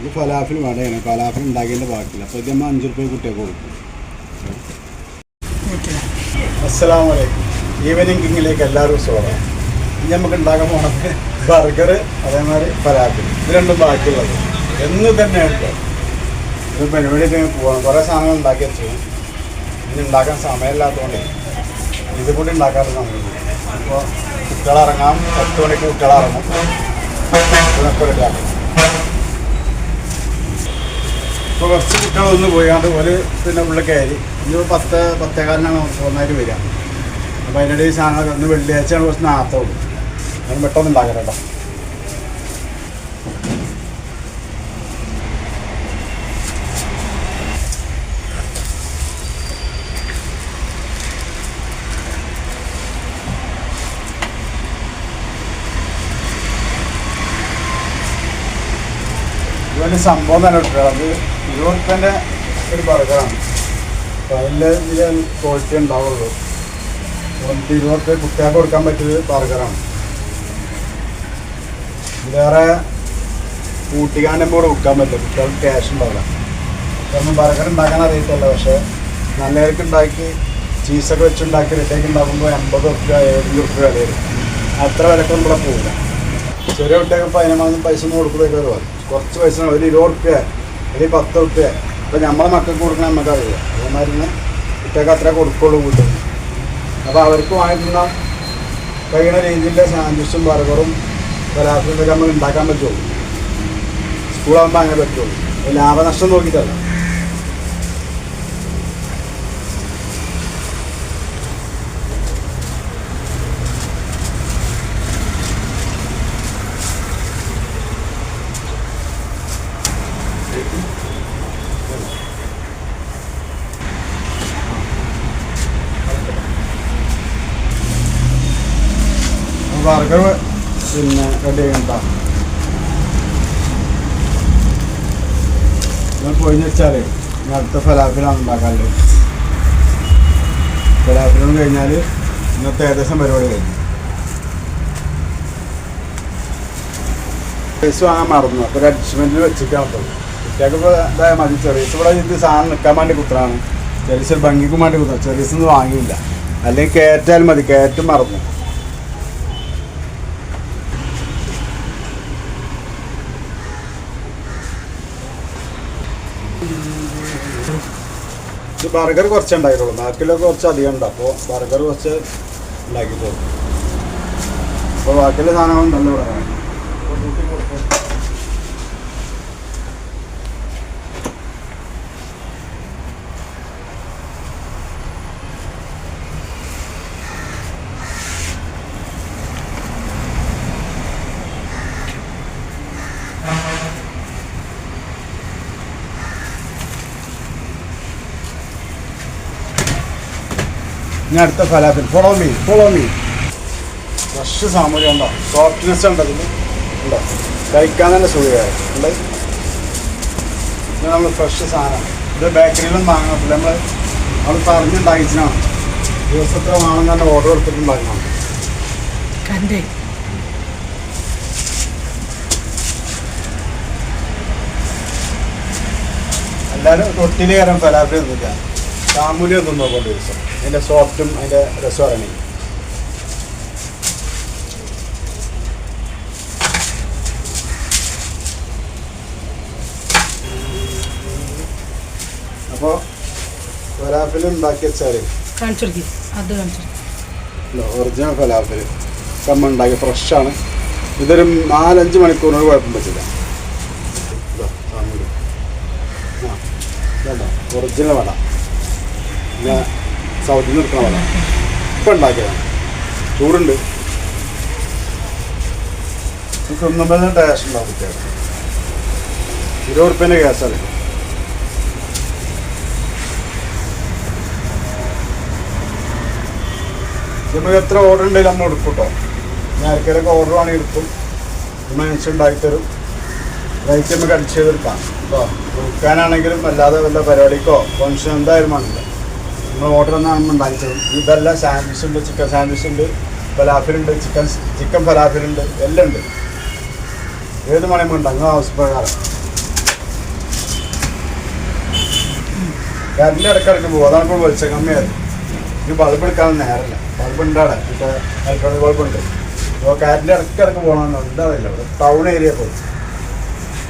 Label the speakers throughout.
Speaker 1: ഇത് ഫലാഫിൽ വേണ്ടതാണ് ഫലാഫിൽ ഉണ്ടാക്കിയതിന്റെ ബാക്കിയില്ല അപ്പോൾ ഇത് നമ്മൾ അഞ്ച് റുപ്യ കുട്ടിയെ കൊടുക്കും വലൈക്കും ഈവനിങ് കിങ്ങിലേക്ക് എല്ലാവരും സ്വാഗതം. ഇനി നമുക്ക് ഉണ്ടാക്കാൻ പോണത് ബർഗർ അതേമാതിരി ഫലാഫിൽ ഇത് രണ്ടും ബാക്കിയുള്ളത്. എന്ന് തന്നെ ഇത് പരിപാടിയൊക്കെ പോകണം കുറേ സാധനങ്ങൾ ഉണ്ടാക്കി വെച്ചു. ഇനി ഉണ്ടാക്കാൻ സമയമില്ലാത്തതുകൊണ്ട് ഇത് കൂടി ഉണ്ടാക്കാറ് സമയം അപ്പോൾ കുട്ടികളിറങ്ങാം പത്ത് മണിക്ക് കുട്ടികളിറങ്ങും ഇതൊക്കെ റെഡിയാക്കും ഇപ്പോൾ കുറച്ച് കുട്ടികളൊന്ന് പോയാണ്ട് ഒരു പിന്നെ ഉള്ളിൽ കയറി. ഇനി പത്ത് പത്തേകാലിനാണ് ഒന്നായിട്ട് വരിക. അപ്പോൾ അതിനിടയിൽ സാധനം ഒന്ന് വെള്ളിയാഴ്ചയാണ് കുറച്ച് നാത്തോളൂ അതിന് പെട്ടെന്ന് ഉണ്ടാക്കാം ഇതുപോലെ സംഭവം തന്നെ കിട്ടുക അത് ഇരുപത് ഒരു ബർഗറാണ് അപ്പം അതിൽ ഇതിൽ ക്വാളിറ്റി ഉണ്ടാവുള്ളൂ. നമുക്ക് ഇരുപത് കുട്ടികൾക്ക് കൊടുക്കാൻ പറ്റിയത് ബർഗറാണ് വേറെ കൂട്ടിക്കാന്റെ കൂടെ വിൽക്കാൻ പറ്റില്ല. കുട്ടികൾക്ക് ക്യാഷ് ഉണ്ടാവില്ല. കാരണം ബർഗർ ഉണ്ടാക്കാൻ അറിയത്തില്ല. പക്ഷേ നല്ലവർക്ക് ഉണ്ടാക്കി ചീസൊക്കെ വെച്ചുണ്ടാക്കി റിട്ടേക്ക് ഉണ്ടാക്കുമ്പോൾ എൺപത് റുപ്യ എഴുപത് റുപ്യ വില വരും അത്ര വിലക്കൊന്നും ഇവിടെ പോകില്ല ചെറിയ കുട്ടിയൊക്കെ പതിനൊന്നും പൈസ ഒന്നും കൊടുക്കുന്നതൊക്കെ കുറച്ച് പൈസ ഒരു ഇരുപത് റുപ്യ അല്ലെങ്കിൽ പത്ത് റുപ്യ ഇപ്പം നമ്മളെ മക്കൾക്ക് കൊടുക്കണം നമുക്കറിയാം അതേമാതിരി തന്നെ കുട്ടികൾക്ക് അത്ര കൊടുക്കുള്ളൂ കൂട്ടുന്നു അപ്പോൾ അവർക്ക് വാങ്ങിക്കുന്ന കഴിയുന്ന രീതിയിലെ സാൻഡ്വിച്ചും ബർഗറും പലാസും ഒക്കെ നമുക്ക് ഉണ്ടാക്കാൻ പറ്റുള്ളൂ. സ്കൂളാകുമ്പോൾ അങ്ങനെ പറ്റുള്ളൂ. ലാഭനഷ്ടം നോക്കിയിട്ടല്ല. ബർഗർ പിന്നെ റെഡി ചെയ്യണ്ട ഞാൻ വെച്ചാലേ ഇനി അടുത്ത ഫലാഫിലാണ് ഉണ്ടാക്കാറുള്ളത് ഫലാഫിലും കഴിഞ്ഞാൽ ഇന്നത്തെ ഏകദേശം പരിപാടി കഴിഞ്ഞു. പൈസ വാങ്ങാൻ മറന്നു. അപ്പോൾ ഒരു അഡ്ജസ്റ്റ്മെന്റിൽ വെച്ചിട്ടാണ് കേട്ടോ കുട്ടികൾക്ക് ഇപ്പോൾ മതി. ചെറിയസ് ഇവിടെ ഇത് സാധനം നിൽക്കാൻ വേണ്ടി കുത്തറാണ് ചെറിയ ഭംഗിക്കും വേണ്ടി കുത്തണം. ചെറിയസ് ഒന്നും വാങ്ങിയില്ല. അല്ലെങ്കിൽ കയറ്റാൽ മതി. കയറ്റും മറന്നു. ബർഗർ കുറച്ച് ഉണ്ടായിട്ടുള്ളൂ ബാക്കിയുള്ളൊക്കെ കുറച്ച് അധികം ഉണ്ട്. അപ്പോൾ ബർഗർ കുറച്ച് ഉണ്ടാക്കിയിട്ടുള്ളൂ അപ്പോൾ ബാക്കിയുള്ള സാധനങ്ങളുണ്ടല്ലോ ഇവിടെ അപ്പോൾ കൂട്ടി കൊടുക്കും. ഇനി അടുത്ത falafel follow me follow me fresh സാമൂഹ്യം ഉണ്ടോ? സോഫ്റ്റ്നെസ് ഉണ്ട് അതിൽ ഉണ്ടോ? കഴിക്കാൻ തന്നെ സുഖമായി ഉണ്ട്? ഇത് നമ്മൾ ഫ്രഷ് സാധനം. ഇത് ബേക്കറിയിലും വാങ്ങത്തില്ല നമ്മൾ നമ്മൾ പറഞ്ഞുണ്ടാക്കിച്ചാണ് ദിവസത്തിൽ വാങ്ങുന്ന തന്നെ ഓർഡർ എടുത്തിട്ടുണ്ടാക്കണം
Speaker 2: കണ്ടേ?
Speaker 1: എല്ലാവരും തൊട്ടിലേറെ കയറാൻ ഫലാഫിൽ ഒന്നുമില്ല താമൂലി ഒന്നും നോക്കേണ്ട ദിവസം. അതിന്റെ സോഫ്റ്റും അതിന്റെ രസമാണ് അപ്പോൾ ഫലാഫിൽ ഉണ്ടാക്കി വെച്ചാൽ
Speaker 2: അത്.
Speaker 1: ഒറിജിനൽ ഫലാഫിൽ കമ്മ ഉണ്ടാക്കി ഫ്രഷാണ് ഇതൊരു നാലഞ്ച് മണിക്കൂറിനോട് കുഴപ്പം പറ്റില്ല. ഒറിജിനൽ വട. പിന്നെ സൗത്തിൽ നിന്ന് എടുക്കുന്ന വട ഇപ്പം ഉണ്ടാക്കിയതാണ് ചൂടുണ്ട്. തിന്നുമ്പോൾ ടേസ്റ്റ് ഉണ്ടാവും കുട്ടികൾ ഇരുപത് ഉറുപ്പ്യന്റെ ഗ്യാസാണ് നമുക്ക് എത്ര ഓർഡർ ഉണ്ടെങ്കിലും നമ്മൾ എടുക്കും കേട്ടോ ഞാൻ ആർക്കെങ്കിലൊക്കെ ഓർഡർ ആണെങ്കിൽ എടുക്കും. മനുഷ്യൻ ഉണ്ടാക്കി തരും റേറ്റ് നമുക്ക് അടിച്ച് ചെയ്തെടുക്കാം. കേട്ടോ കൊടുക്കാനാണെങ്കിലും അല്ലാതെ വല്ല പരിപാടിക്കോ ഫംഗ്ഷൻ എന്തായാലും വേണ്ടില്ല നമ്മൾ ഓർഡർ എന്നാണ് ഉണ്ടാക്കിയത് ഇതെല്ലാം സാൻഡ്വിച്ച് ഉണ്ട് ചിക്കൻ സാൻഡ്വിച്ച് ഉണ്ട് ഫലാഫിലുണ്ട് ചിക്കൻ ചിക്കൻ ഫലാഫിലുണ്ട് എല്ലാം ഉണ്ട്. ഏത് മണിയും ഉണ്ടാകും ആവശ്യപ്രകാരം കറണ്ട് ഇടയ്ക്ക് പോകും അതാണ് ഇപ്പോൾ വെളിച്ചം കമ്മിയായത്. ഇനി ബൾബ് എടുക്കാൻ നേരമില്ല. ബൾബ് ഉണ്ട് അവിടെ. ഇപ്പോൾ ഇലക്ട്രോണിക് ബൾബുണ്ട് അപ്പോൾ കറണ്ട് ഇടയ്ക്ക് പോകണമെന്നുണ്ട് അറിയില്ല ഇവിടെ ടൗൺ ഏരിയ പോയി.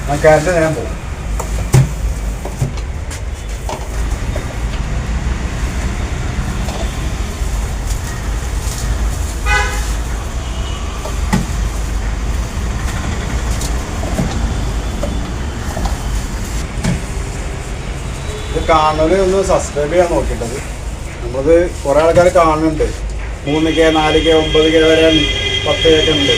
Speaker 1: ഞാൻ കറണ്ട് നേരം പോകും. ഇത് ഒന്ന് സബ്സ്ക്രൈബ് ചെയ്യാൻ നോക്കിയിട്ടത്. നമ്മളത് കുറേ ആൾക്കാർ കാണുന്നുണ്ട്. മൂന്ന് കെ നാല് കെ ഒമ്പത് കെ വരെ പത്ത് കെ ഒക്കെ ഉണ്ട്.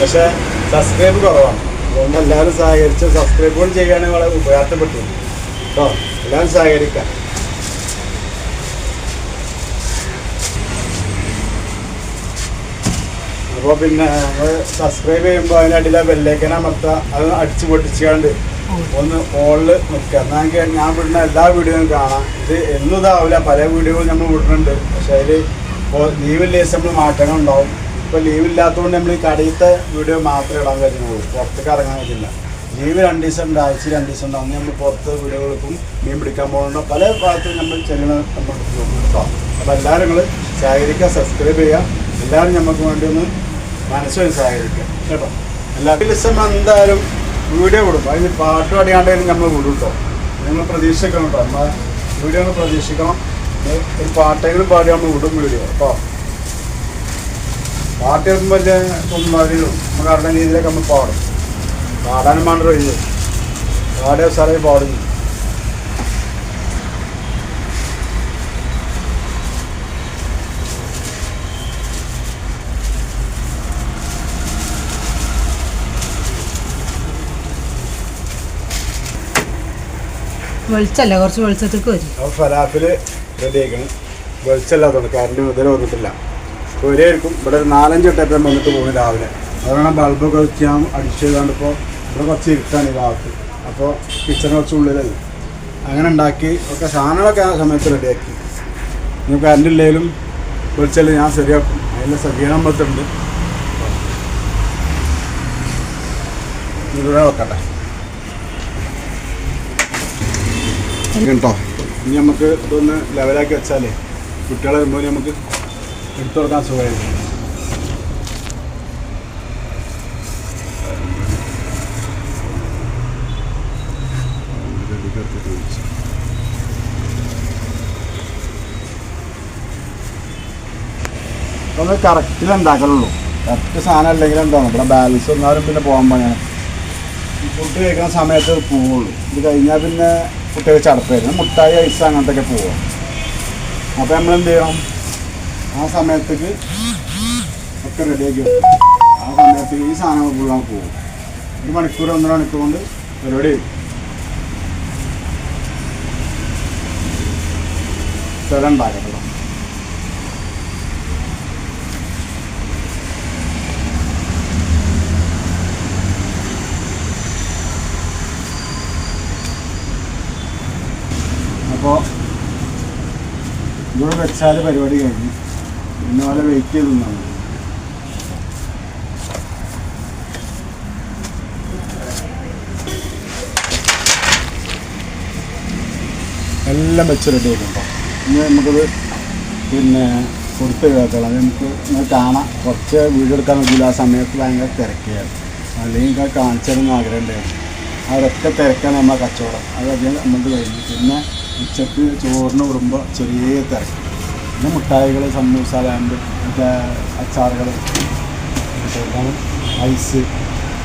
Speaker 1: പക്ഷേ സബ്സ്ക്രൈബ് കുറവാണ്. അതുകൊണ്ട് എല്ലാവരും സഹകരിച്ച് സബ്സ്ക്രൈബുകൾ ചെയ്യുകയാണെങ്കിൽ വളരെ ഉപകാരപ്പെട്ടു കേട്ടോ എല്ലാവരും സഹകരിക്കാം. അപ്പോൾ പിന്നെ നമ്മൾ സബ്സ്ക്രൈബ് ചെയ്യുമ്പോൾ അതിന്റെ അടിയിലെ ബെല്ലേക്കനെ മത്ത അത് അടിച്ച് പൊട്ടിച്ചുകൊണ്ട് ഒന്ന് ഓളിൽ നിൽക്കുക എന്നാൽ ഞാൻ വിടുന്ന എല്ലാ വീഡിയോയും കാണാം. ഇത് എന്നും ഇതാവില്ല. പല വീഡിയോകളും നമ്മൾ വിടുന്നുണ്ട് പക്ഷേ അതിൽ ഇപ്പോൾ ലീവില്ല ദിവസം നമ്മൾ മാറ്റങ്ങൾ ഉണ്ടാവും. ഇപ്പോൾ ലീവില്ലാത്തതുകൊണ്ട് നമ്മൾ ഈ കടയിലത്തെ വീഡിയോ മാത്രമേ ഇടാൻ കഴിയുള്ളൂ പുറത്തേക്ക് ഇറങ്ങാൻ പറ്റില്ല ലീവ് രണ്ട് ദിവസം ഉണ്ട്. ആഴ്ച രണ്ട് ദിവസം ഉണ്ടാവും നമ്മൾ പുറത്ത് വീഡിയോകൾക്കും മീൻ പിടിക്കാൻ പോകുന്നുണ്ടോ. പല ഭാഗത്തും നമ്മൾ ചെല്ലുന്ന നമ്മൾ കേട്ടോ. അപ്പോൾ എല്ലാവരും നിങ്ങൾ സഹകരിക്കുക സബ്സ്ക്രൈബ് ചെയ്യുക. എല്ലാവരും നമുക്ക് വേണ്ടി ഒന്ന് മനസ്സിൽ സഹകരിക്കുക. കേട്ടോ. എല്ലാ ദിവസം എന്തായാലും വീഡിയോ കൊടുക്കും. അതിന് പാട്ട് പാടിയാണ്ടെങ്കിലും നമ്മൾ കേട്ടോ നിങ്ങൾ പ്രതീക്ഷിക്കണം കേട്ടോ നമ്മൾ വീഡിയോ ഒന്ന് പ്രതീക്ഷിക്കണം. ഒരു പാട്ടെങ്കിലും പാടി നമ്മൾ വിടും വീഡിയോ. കേട്ടോ പാട്ട് കേൾക്കുമ്പോൾ വലിയ തൊന്നാലും നമുക്ക് അറിയുന്ന രീതിയിലൊക്കെ നമ്മൾ പാടും. പാടാനും വേണ്ട ഇത്. പാടിയ സ്ഥലം പാടുന്നു
Speaker 2: വെളിച്ചല്ല കുറച്ച് വെളിച്ചത്തേക്ക് വരും.
Speaker 1: അപ്പോൾ ഫലാഫിൽ വെളിച്ചല്ലാത്തതുകൊണ്ട് കറണ്ട് മുതൽ വന്നിട്ടില്ല. ഒരേയിരിക്കും ഇവിടെ ഒരു നാലഞ്ച് വട്ടം വന്നിട്ട് പോകും രാവിലെ. അതാണ് ബൾബൊക്കെ വെച്ചാൽ അടിച്ചതാണ്ട് ഇവിടെ കുറച്ച് ഇരുട്ടാണ് ഈ ഭാഗത്ത്. അപ്പോൾ കിച്ചൺ കുറച്ച് ഉള്ളിലല്ല. അങ്ങനെ ഉണ്ടാക്കി ഒക്കെ സാധനങ്ങളൊക്കെ ആ സമയത്ത് റെഡിയാക്കി ഇനി കറണ്ട് ഇല്ലെങ്കിലും വെളിച്ചല്ല ഞാൻ ശരിയാക്കും. അതിന്റെ ഇവിടെ വെക്കട്ടെ. കേട്ടോ ഇനി നമുക്ക് ഇതൊന്ന് ലെവലാക്കി വെച്ചാലേ കുട്ടികളെ വരുമ്പോൾ നമുക്ക് എടുത്തു കൊടുക്കാൻ സുഖമായിരിക്കും. നമ്മൾ കറക്റ്റിൽ ഉണ്ടാക്കലുള്ളൂ. കറക്റ്റ് സാധനം അല്ലെങ്കിൽ എന്താണ് ഇവിടെ ബാലൻസ് ഒന്നാലും പിന്നെ പോകാൻ പണിയാണ്. ഫുഡ് കഴിക്കുന്ന സമയത്ത് പോവുള്ളൂ. ഇത് കഴിഞ്ഞാൽ പിന്നെ കുട്ടികൾ ചടപ്പായിരുന്നു. മുട്ടായി ഐസ് അങ്ങനത്തെ ഒക്കെ പോവാം. അപ്പോൾ നമ്മൾ എന്ത് ചെയ്യണം? ആ സമയത്തേക്ക് ഒക്കെ റെഡിയാക്കി വെക്കും. ആ സമയത്ത് ഈ സാധനങ്ങൾ ഫുള്ളാൻ പോകും ഒരു മണിക്കൂർ ഒന്നര മണിക്കൂർ കൊണ്ട് പരിപാടി സ്ഥലം ഉണ്ടാക്കട്ടോ അപ്പോൾ വെച്ചാൽ പരിപാടി കഴിഞ്ഞു. പിന്നെ പോലെ വെയിറ്റ് ചെയ്ത് നിന്നാൽ മതി എല്ലാം വെച്ച് റെഡി ആയിട്ടുണ്ടോ. ഇനി നമുക്കത് പിന്നെ കൊടുത്ത് കേൾക്കണം. അത് നമുക്ക് ഇങ്ങനെ കാണാം. കുറച്ച് വീഡിയോ എടുക്കാൻ പറ്റില്ല. ആ സമയത്ത് ഭയങ്കര തിരക്കുകയാണ് അല്ലെങ്കിൽ ഇങ്ങനെ കാണിച്ചതെന്ന് ആഗ്രഹം ഉണ്ടായിരുന്നു ആ ഒരൊറ്റ തിരക്കാണ് നമ്മളെ കച്ചവടം. അത് അധികം നമ്മൾക്ക് കഴിഞ്ഞു പിന്നെ ഉച്ചയ്ക്ക് ചോറിന് വിടുമ്പോൾ ചെറിയ തിരക്ക്. പിന്നെ മുട്ടായികൾ സമൂസ ലാമ്പ് മറ്റേ അച്ചാറുകൾ ഐസ്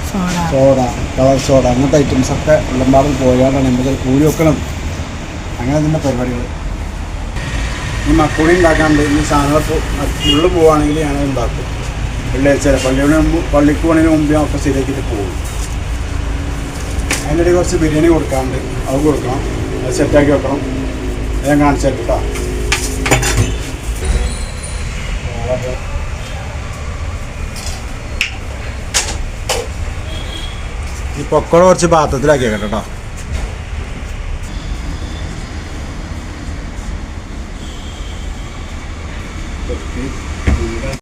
Speaker 2: സോഡ.
Speaker 1: കളർ സോഡ അങ്ങനത്തെ ഐറ്റംസ് ഒക്കെ വെള്ളമ്പാടും പോയാലാണ് നമുക്ക് കൂലി വെക്കണം. അങ്ങനെ തന്നെ പരിപാടികൾ ഈ മക്കൂണി ഉണ്ടാക്കാണ്ട് ഈ സാധനങ്ങൾ ഉള്ളിൽ പോവുകയാണെങ്കിൽ ഞങ്ങൾ ഉണ്ടാക്കും. വെള്ളിയാഴ്ച പള്ളിയുടെ മുമ്പ് പള്ളിക്ക് പോണതിന് മുമ്പ് ഞാൻ ഒക്കെ ശരിയാക്കിയിട്ട് പോകും. അതിനിടയിൽ കുറച്ച് ബിരിയാണി കൊടുക്കാണ്ട് അത് കൊടുക്കണം. അത് സെറ്റാക്കി വെക്കണം. ഞാൻ കാണിച്ചു കേട്ടോ ഈ പൊക്കോള കുറച്ച് പാത്രത്തിലാക്കി വെക്കട്ടെ കേട്ടോ.